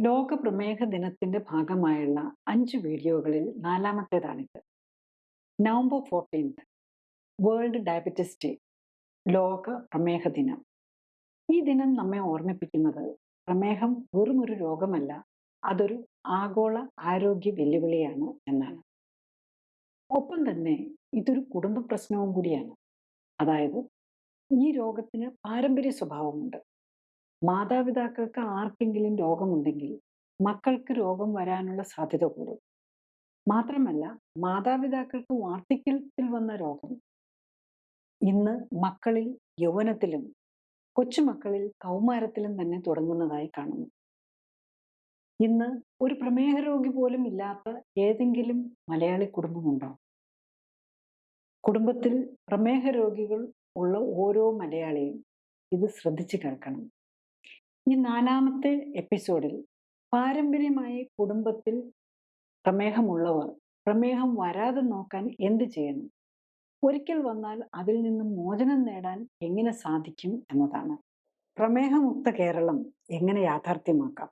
ലോക പ്രമേഹ ദിനത്തിന്റെ ഭാഗമായുള്ള അഞ്ച് വീഡിയോകളിൽ നാലാമത്തേതാണിത്. November fourteenth world diabetes day ലോക പ്രമേഹ ദിനം ഈ ദിനം നമ്മെ ഓർമ്മിപ്പിക്കുന്നത് പ്രമേഹം വെറും ഒരു രോഗമല്ല അതൊരു ആഗോള ആരോഗ്യ വെല്ലുവിളിയാണ് എന്നാണ്. ഒപ്പം തന്നെ ഇതൊരു കുടുംബ പ്രശ്നവും കൂടിയാണ്. അതായത് ഈ രോഗത്തിന് പാരമ്പര്യ സ്വഭാവമുണ്ട്. മാതാപിതാക്കൾക്ക് ആർക്കെങ്കിലും രോഗമുണ്ടെങ്കിൽ മക്കൾക്ക് രോഗം വരാനുള്ള സാധ്യത കൂടും. മാത്രമല്ല മാതാപിതാക്കൾക്ക് വാർദ്ധക്യത്തിൽ വന്ന രോഗം. ഇന്ന് മക്കളിൽ യൗവനത്തിലും കൊച്ചുമക്കളിൽ കൗമാരത്തിലും തന്നെ തുടങ്ങുന്നതായി കാണുന്നു. ഇന്ന് ഒരു പ്രമേഹ രോഗി പോലും ഇല്ലാത്ത ഏതെങ്കിലും മലയാളി കുടുംബമുണ്ടോ? കുടുംബത്തിൽ പ്രമേഹ രോഗികൾ ഉള്ള ഓരോ മലയാളിയും ഇത് ശ്രദ്ധിച്ചു കേൾക്കണം. ഈ നാലാമത്തെ എപ്പിസോഡിൽ പാരമ്പര്യമായി കുടുംബത്തിൽ പ്രമേഹമുള്ളവർ പ്രമേഹം വരാതെ നോക്കാൻ എന്ത് ചെയ്യണം? ഒരിക്കൽ വന്നാൽ അതിൽ നിന്ന് മോചനം നേടാൻ എങ്ങനെ സാധിക്കും എന്നതാണ്. പ്രമേഹമുക്ത കേരളം എങ്ങനെ യാഥാർത്ഥ്യമാക്കാം?